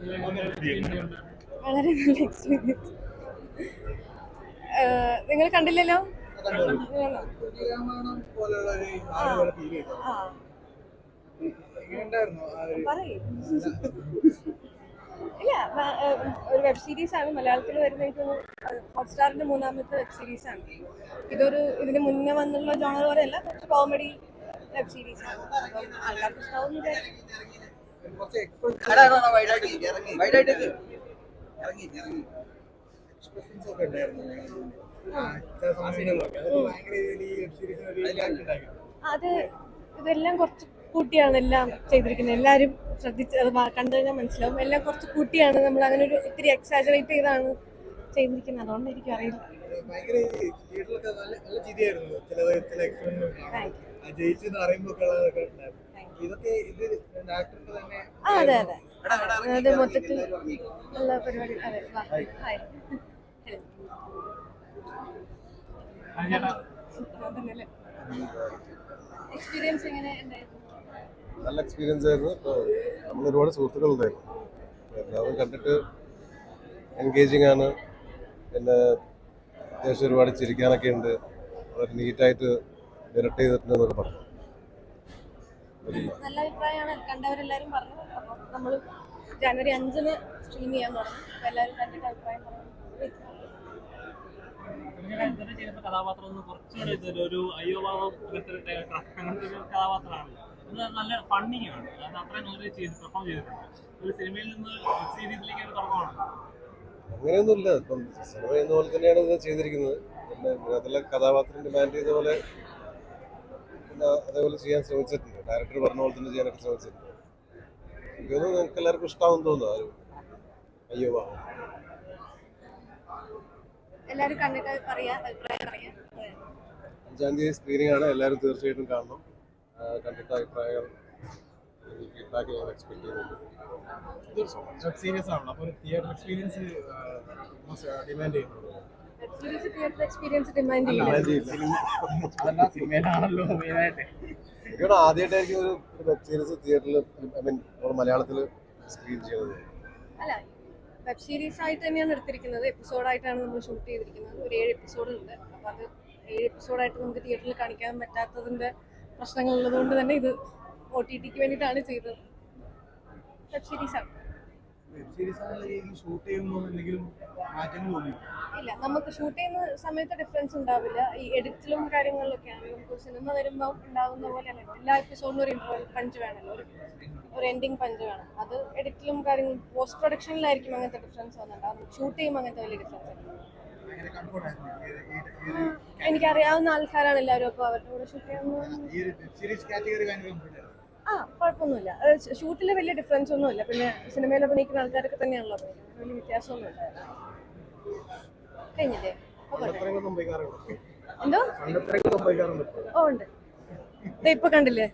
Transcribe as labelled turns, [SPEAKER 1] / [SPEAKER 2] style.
[SPEAKER 1] വളരെ നല്ല എക്സ്പീരിയൻസ് നിങ്ങൾ കണ്ടില്ലല്ലോ? ഇല്ല ഒരു വെബ് സീരീസ് ആണ് മലയാളത്തിൽ വരുന്ന ഹോട്ട്സ്റ്റാറിന്റെ മൂന്നാമത്തെ വെബ് സീരീസ് ആണ്. ഇതൊരു ഇതിന് മുന്നേ വന്നുള്ള ജോണർ പോലെയല്ല കുറച്ച് കോമഡി വെബ് സീരീസ് ആണ്. ആൾക്കാർക്ക് ഇഷ്ടാവും അത് ഇതെല്ലാം കുറച്ച് കൂട്ടിയാണ് എല്ലാം ചെയ്തിരിക്കുന്നത്. എല്ലാവരും ശ്രദ്ധിച്ച് അത് കണ്ടു കഴിഞ്ഞാൽ മനസ്സിലാവും. എല്ലാം കുറച്ച് കൂട്ടിയാണ് നമ്മൾ അങ്ങനെ ഒരു ഇത്തിരി എക്സാജറേറ്റ് ചെയ്താണ് ചെയ്തിരിക്കുന്നത്. അതുകൊണ്ട് എനിക്ക് അറിയില്ല.
[SPEAKER 2] ഭയങ്കര തിയേറ്ററിലൊക്കെ നല്ല നല്ല ചിരിയായിരുന്നു. ചിലത് ചില എക്സ്പെരിമെന്റ്
[SPEAKER 1] താങ്ക് യു
[SPEAKER 2] ജയിച്ചു എന്ന് അറിയുമ്പോൾ
[SPEAKER 1] ആ അതെ അതെ. അത് മൊത്തത്തിൽ ഉള്ള പരിപാടി. അതെ വാ. ഹായ്. എക്സ്പീരിയൻസ് എങ്ങനെ ഉണ്ടായിരുന്നു?
[SPEAKER 3] നല്ല എക്സ്പീരിയൻസ് ആയിരുന്നു. നമ്മൾ ഒരുപാട് സുഹൃത്തുക്കളുണ്ടായിരുന്നു ഉണ്ടായിരുന്നു എല്ലാവരും കണ്ടിട്ട് എൻഗേജിങ് ആണ്. പിന്നെ അത്യാവശ്യം ഒരുപാട് ചിരിക്കാനൊക്കെ ഉണ്ട്. വളരെ നീറ്റായിട്ട് ഡയറക്റ്റ് ചെയ്തിട്ടുണ്ടെന്നൊക്കെ പറഞ്ഞു.
[SPEAKER 1] നല്ല അഭിപ്രായമാണ്. കണ്ടവരെല്ലാരും പറഞ്ഞു. അപ്പൊ നമ്മൾ ജനുവരി അഞ്ചിന് സ്ട്രീം ചെയ്യാൻ തുടങ്ങി എല്ലാവരും കണ്ടിട്ട് അഭിപ്രായം പറഞ്ഞു.
[SPEAKER 4] കഥാപാത്രം ഒന്ന് കുറച്ചുകൂടെ ഒരു അയ്യോഭാവം അങ്ങനത്തെ ഒരു ടൈ- അങ്ങനത്തെ ഒരു കഥാപാത്രമാണ്. ഇത് നല്ല ഫണ്ണിങ് ആണ്. അത് അത്രയും നന്നായി ചെയ്ത് പെർഫോം ചെയ്തിട്ടുണ്ട്. ഒരു സിനിമയിൽ നിന്ന് വെബ് സീരീസിലേക്ക് ഒരു തുടക്കമാണ്.
[SPEAKER 3] അങ്ങനെയൊന്നുമില്ല. ഇപ്പം സിനിമ എന്ന പോലെ തന്നെയാണ് ഇത് ചെയ്തിരിക്കുന്നത്. പിന്നെ ഇതിനകത്തുള്ള കഥാപാത്രം ഡിമാൻഡ് ചെയ്ത പോലെ അതേപോലെ ചെയ്യാൻ ശ്രമിച്ചിട്ടുണ്ട്. ഡയറക്ടർ പറഞ്ഞ പോലെ തന്നെ ചെയ്യാനൊക്കെ ശ്രമിച്ചിട്ടുണ്ട്. എനിക്ക് തോന്നുന്നു നിങ്ങൾക്ക് എല്ലാവർക്കും ഇഷ്ടമാവും തോന്നുന്നു അയ്യോ വാ. അഞ്ചാം തീയതി സ്ക്രീനിങ് ആണ്. എല്ലാവരും തീർച്ചയായിട്ടും കാണണം. കണ്ടിട്ട് അഭിപ്രായങ്ങൾ ഫീഡ്ബാക്ക് ഞാൻ എക്സ്പെക്ട് ചെയ്യുന്നുണ്ട്.
[SPEAKER 2] വെബ് സീരീസ് ആണല്ലോ. അപ്പോൾ തിയേറ്റർ എക്സ്പീരിയൻസ് ഡിമാൻഡ് ചെയ്യുന്നുണ്ട്? സിനിമയിലാണല്ലോ മെയിനായിട്ട്
[SPEAKER 3] എനിക്കോട് ആദ്യമായിട്ടായിരിക്കും ഒരു വെബ് സീരീസ് തിയേറ്ററിൽ ഐ മീൻ മലയാളത്തിൽ സ്ക്രീൻ ചെയ്യുന്നത്.
[SPEAKER 1] അല്ല വെബ് സീരീസ് ആയിട്ട് തന്നെയാണ് എടുത്തിരിക്കുന്നത്. എപ്പിസോഡായിട്ടാണ് നമ്മൾ ഷൂട്ട് ചെയ്തിരിക്കുന്നത്. ഒരു ഏഴ് എപ്പിസോഡ് ഉണ്ട്. അപ്പോൾ അത് ഏഴ് എപ്പിസോഡായിട്ട് നമുക്ക് തിയേറ്ററിൽ കാണിക്കാൻ പറ്റാത്തതിന്റെ പ്രശ്നങ്ങൾ ഉള്ളതുകൊണ്ട് തന്നെ ഇത് ഒ ടി ടിക്ക് വേണ്ടിയിട്ടാണ് ചെയ്തത്. വെബ് സീരീസ് ആണ്.
[SPEAKER 2] വെബ് സീരീസ് ഷൂട്ട് ചെയ്യുമ്പോൾ എന്തെങ്കിലും
[SPEAKER 1] ഇല്ല നമുക്ക് ഷൂട്ട് ചെയ്യുന്ന സമയത്ത് ഡിഫറൻസ് ഉണ്ടാവില്ല. ഈ എഡിറ്റിലും കാര്യങ്ങളിലൊക്കെയാണ് നമുക്ക് സിനിമ വരുമ്പോൾ ഉണ്ടാകുന്ന പോലെയല്ല. എല്ലാ എപ്പിസോഡിനും ഒരു പഞ്ച് വേണമല്ലോ ഒരു ഒരു എൻഡിങ് പഞ്ച് വേണം. അത് എഡിറ്റിലും കാര്യങ്ങൾ പോസ്റ്റ് പ്രൊഡക്ഷനിലായിരിക്കും അങ്ങനത്തെ ഡിഫറൻസ് ഷൂട്ട് ചെയ്യുമ്പോൾ അങ്ങനത്തെ വലിയ ഡിഫറൻസ് എനിക്കറിയാവുന്ന ആൾക്കാരാണ് എല്ലാവരും അപ്പോൾ അവരുടെ കൂടെ ഷൂട്ട് ചെയ്യാൻ ആ കുഴപ്പമൊന്നുമില്ല. ഷൂട്ടിൽ വലിയ ഡിഫറൻസ് ഒന്നുമില്ല. പിന്നെ സിനിമയിൽ അഭിനയിക്കുന്ന ആൾക്കാരൊക്കെ തന്നെയാണല്ലോ. വലിയ വ്യത്യാസമൊന്നുമില്ല. കഴിഞ്ഞില്ലേ? എന്തോ? ഓ ഉണ്ട്. ഇപ്പൊ കണ്ടില്ലേ?